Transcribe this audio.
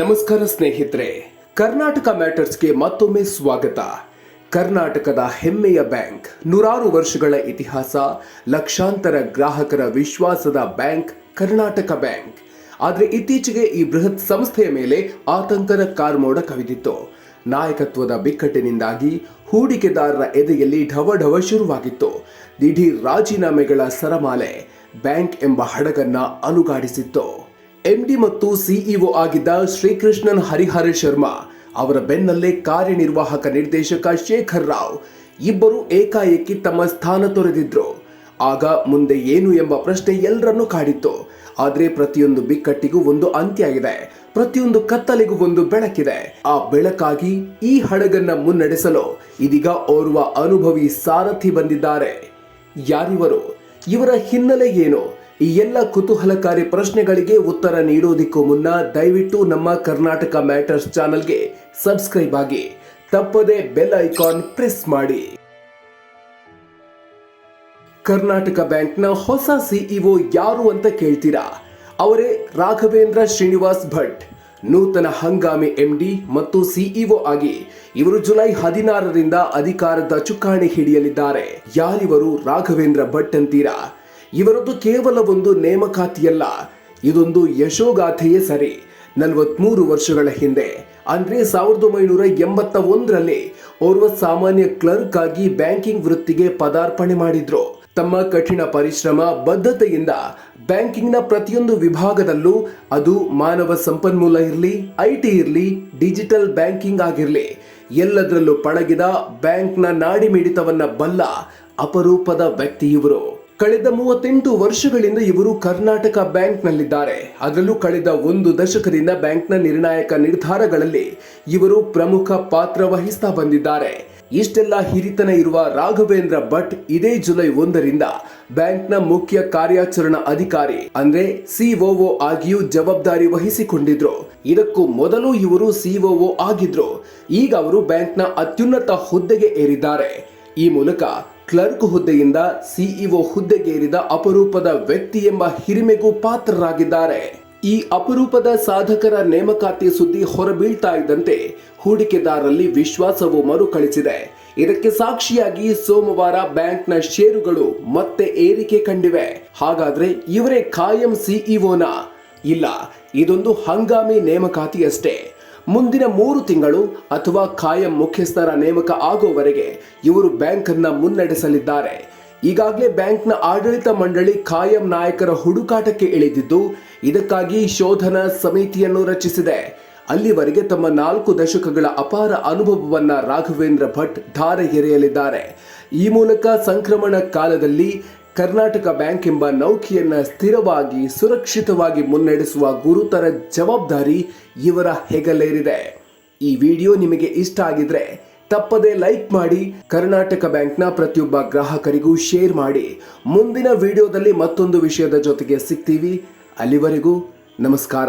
ನಮಸ್ಕಾರ ಸ್ನೇಹಿತರೆ, ಕರ್ನಾಟಕ ಮ್ಯಾಟರ್ಸ್ಗೆ ಮತ್ತೊಮ್ಮೆ ಸ್ವಾಗತ. ಕರ್ನಾಟಕದ ಹೆಮ್ಮೆಯ ಬ್ಯಾಂಕ್, ನೂರಾರು ವರ್ಷಗಳ ಇತಿಹಾಸ, ಲಕ್ಷಾಂತರ ಗ್ರಾಹಕರ ವಿಶ್ವಾಸದ ಬ್ಯಾಂಕ್, ಕರ್ನಾಟಕ ಬ್ಯಾಂಕ್. ಆದರೆ ಇತ್ತೀಚೆಗೆ ಈ ಬೃಹತ್ ಸಂಸ್ಥೆಯ ಮೇಲೆ ಆತಂಕದ ಕಾರ್ಮೋಡ ಕವಿದಿತ್ತು. ನಾಯಕತ್ವದ ಬಿಕ್ಕಟ್ಟಿನಿಂದಾಗಿ ಹೂಡಿಕೆದಾರರ ಎದೆಯಲ್ಲಿ ಢವಢವ ಶುರುವಾಗಿತ್ತು. ದಿಢೀರ್ ರಾಜೀನಾಮೆಗಳ ಸರಮಾಲೆ ಬ್ಯಾಂಕ್ ಎಂಬ ಹಡಗನ್ನ ಅಲುಗಾಡಿಸಿತ್ತು. ಎಂಡಿ ಮತ್ತು ಸಿಇಒ ಆಗಿದ್ದ ಶ್ರೀಕೃಷ್ಣನ್ ಹರಿಹರ ಶರ್ಮಾ ಅವರ ಬೆನ್ನಲ್ಲೇ ಕಾರ್ಯನಿರ್ವಾಹಕ ನಿರ್ದೇಶಕ ಶೇಖರ್ ರಾವ್ ಇಬ್ಬರು ಏಕಾಏಕಿ ತಮ್ಮ ಸ್ಥಾನ ತೊರೆದಿದ್ರು. ಆಗ ಮುಂದೆ ಏನು ಎಂಬ ಪ್ರಶ್ನೆ ಎಲ್ಲರನ್ನೂ ಕಾಡಿತ್ತು. ಆದರೆ ಪ್ರತಿಯೊಂದು ಬಿಕ್ಕಟ್ಟಿಗೂ ಒಂದು ಅಂತ್ಯ ಇದೆ. ಪ್ರತಿಯೊಂದು ಕತ್ತಲೆಗೂ ಒಂದು ಬೆಳಕಿದೆ. ಆ ಬೆಳಕಾಗಿ ಈ ಹಡಗನ್ನ ಮುನ್ನಡೆಸಲು ಇದೀಗ ಓರ್ವ ಅನುಭವಿ ಸಾರಥಿ ಬಂದಿದ್ದಾರೆ. ಯಾರಿವರು? ಇವರ ಹಿನ್ನೆಲೆ ಏನು? ಈ ಎಲ್ಲ ಕುತೂಹಲಕಾರಿ ಪ್ರಶ್ನೆಗಳಿಗೆ ಉತ್ತರ ನೀಡೋದಿಕ್ಕೂ ಮುನ್ನ ದಯವಿಟ್ಟು ನಮ್ಮ ಕರ್ನಾಟಕ ಮ್ಯಾಟರ್ಸ್ ಚಾನಲ್ಗೆ ಸಬ್ಸ್ಕ್ರೈಬ್ ಆಗಿ, ತಪ್ಪದೆ ಬೆಲ್ ಐಕಾನ್ ಪ್ರೆಸ್ ಮಾಡಿ. ಕರ್ನಾಟಕ ಬ್ಯಾಂಕ್ನ ಹೊಸ ಸಿಇಒ ಯಾರು ಅಂತ ಕೇಳ್ತೀರಾ? ಅವರೇ ರಾಘವೇಂದ್ರ ಶ್ರೀನಿವಾಸ್ ಭಟ್. ನೂತನ ಹಂಗಾಮಿ ಎಂಡಿ ಮತ್ತು ಸಿಇಒ ಆಗಿ ಇವರು ಜುಲೈ ಹದಿನಾರರಿಂದ ಅಧಿಕಾರದ ಚುಕ್ಕಾಣಿ ಹಿಡಿಯಲಿದ್ದಾರೆ. ಯಾರಿವರು ರಾಘವೇಂದ್ರ ಭಟ್ ಅಂತೀರಾ? ಇವರದ್ದು ಕೇವಲ ಒಂದು ನೇಮಕಾತಿಯಲ್ಲ, ಇದೊಂದು ಯಶೋಗಾಥೆಯೇ ಸರಿ. ನಲವತ್ಮೂರು ವರ್ಷಗಳ ಹಿಂದೆ, ಅಂದ್ರೆ ಸಾವಿರದ ಒಂಬೈನೂರ ಎಂಬತ್ತ ಒಂದರಲ್ಲಿ, ಓರ್ವ ಸಾಮಾನ್ಯ ಕ್ಲರ್ಕ್ ಆಗಿ ಬ್ಯಾಂಕಿಂಗ್ ವೃತ್ತಿಗೆ ಪದಾರ್ಪಣೆ ಮಾಡಿದ್ರು. ತಮ್ಮ ಕಠಿಣ ಪರಿಶ್ರಮ, ಬದ್ಧತೆಯಿಂದ ಬ್ಯಾಂಕಿಂಗ್ನ ಪ್ರತಿಯೊಂದು ವಿಭಾಗದಲ್ಲೂ ಅದು ಮಾನವ ಸಂಪನ್ಮೂಲ ಇರಲಿ, ಐಟಿ ಇರಲಿ, ಡಿಜಿಟಲ್ ಬ್ಯಾಂಕಿಂಗ್ ಆಗಿರಲಿ, ಎಲ್ಲದರಲ್ಲೂ ಪಳಗಿದ ಬ್ಯಾಂಕ್ನ ನಾಡಿ ಮಿಡಿತವನ್ನ ಬಲ್ಲ ಅಪರೂಪದ ವ್ಯಕ್ತಿ ಇವರು. ಕಳೆದ ಮೂವತ್ತೆಂಟು ವರ್ಷಗಳಿಂದ ಇವರು ಕರ್ನಾಟಕ ಬ್ಯಾಂಕ್ನಲ್ಲಿದ್ದಾರೆ. ಅದರಲ್ಲೂ ಕಳೆದ ಒಂದು ದಶಕದಿಂದ ಬ್ಯಾಂಕ್ನ ನಿರ್ಣಾಯಕ ನಿರ್ಧಾರಗಳಲ್ಲಿ ಇವರು ಪ್ರಮುಖ ಪಾತ್ರ ವಹಿಸ್ತಾ ಬಂದಿದ್ದಾರೆ. ಇಷ್ಟೆಲ್ಲ ಹಿರಿತನ ಇರುವ ರಾಘವೇಂದ್ರ ಭಟ್ ಇದೇ ಜುಲೈ ಒಂದರಿಂದ ಬ್ಯಾಂಕ್ನ ಮುಖ್ಯ ಕಾರ್ಯಾಚರಣಾ ಅಧಿಕಾರಿ, ಅಂದ್ರೆ ಸಿಒಒ ಆಗಿಯೂ ಜವಾಬ್ದಾರಿ ವಹಿಸಿಕೊಂಡಿದ್ರು. ಇದಕ್ಕೂ ಮೊದಲು ಇವರು ಸಿಒಒ ಆಗಿದ್ರು. ಈಗ ಅವರು ಬ್ಯಾಂಕ್ನ ಅತ್ಯುನ್ನತ ಹುದ್ದೆಗೆ ಏರಿದ್ದಾರೆ. ಈ ಮೂಲಕ ಕ್ಲರ್ಕ್ ಹುದ್ದೆಯಿಂದ ಸಿಇಒ ಹುದ್ದೆಗೇರಿದ ಅಪರೂಪದ ವ್ಯಕ್ತಿ ಎಂಬ ಹಿರಿಮೆಗೂ ಪಾತ್ರರಾಗಿದ್ದಾರೆ. ಈ ಅಪರೂಪದ ಸಾಧಕರ ನೇಮಕಾತಿ ಸುದ್ದಿ ಹೊರಬೀಳ್ತಾ ಇದ್ದಂತೆ ಹೂಡಿಕೆದಾರರಲ್ಲಿ ವಿಶ್ವಾಸವು ಮರುಕಳಿಸಿದೆ. ಇದಕ್ಕೆ ಸಾಕ್ಷಿಯಾಗಿ ಸೋಮವಾರ ಬ್ಯಾಂಕ್ನ ಷೇರುಗಳು ಮತ್ತೆ ಏರಿಕೆ ಕಂಡಿವೆ. ಹಾಗಾದ್ರೆ ಇವರೇ ಖಾಯಂ ಸಿಇಒನ? ಇಲ್ಲ, ಇದೊಂದು ಹಂಗಾಮಿ ನೇಮಕಾತಿಯಷ್ಟೇ. ಮುಂದಿನ ಮೂರು ತಿಂಗಳು ಅಥವಾ ಕಾಯಂ ಮುಖ್ಯಸ್ಥರ ನೇಮಕ ಆಗುವವರೆಗೆ ಇವರು ಬ್ಯಾಂಕ್ ಅನ್ನ ಮುನ್ನಡೆಸಲಿದ್ದಾರೆ. ಈಗಾಗಲೇ ಬ್ಯಾಂಕ್ನ ಆಡಳಿತ ಮಂಡಳಿ ಖಾಯಂ ನಾಯಕರ ಹುಡುಕಾಟಕ್ಕೆ ಇಳಿದಿದ್ದು, ಇದಕ್ಕಾಗಿ ಶೋಧನ ಸಮಿತಿಯನ್ನು ರಚಿಸಿದೆ. ಅಲ್ಲಿವರೆಗೆ ತಮ್ಮ ನಾಲ್ಕು ದಶಕಗಳ ಅಪಾರ ಅನುಭವವನ್ನ ರಾಘವೇಂದ್ರ ಭಟ್ ಧಾರೆ ಎರೆಯಲಿದ್ದಾರೆ. ಈ ಮೂಲಕ ಸಂಕ್ರಮಣ ಕಾಲದಲ್ಲಿ ಕರ್ನಾಟಕ ಬ್ಯಾಂಕ್ ಎಂಬ ನೌಕೆಯನ್ನು ಸ್ಥಿರವಾಗಿ, ಸುರಕ್ಷಿತವಾಗಿ ಮುನ್ನಡೆಸುವ ಗುರುತರ ಜವಾಬ್ದಾರಿ ಇವರ ಹೆಗಲೇರಿದೆ. ಈ ವಿಡಿಯೋ ನಿಮಗೆ ಇಷ್ಟ ಆಗಿದ್ರೆ ತಪ್ಪದೆ ಲೈಕ್ ಮಾಡಿ, ಕರ್ನಾಟಕ ಬ್ಯಾಂಕ್ನ ಪ್ರತಿಯೊಬ್ಬ ಗ್ರಾಹಕರಿಗೂ ಶೇರ್ ಮಾಡಿ. ಮುಂದಿನ ವಿಡಿಯೋದಲ್ಲಿ ಮತ್ತೊಂದು ವಿಷಯದ ಜೊತೆಗೆ ಸಿಗ್ತೀವಿ. ಅಲ್ಲಿವರೆಗೂ ನಮಸ್ಕಾರ.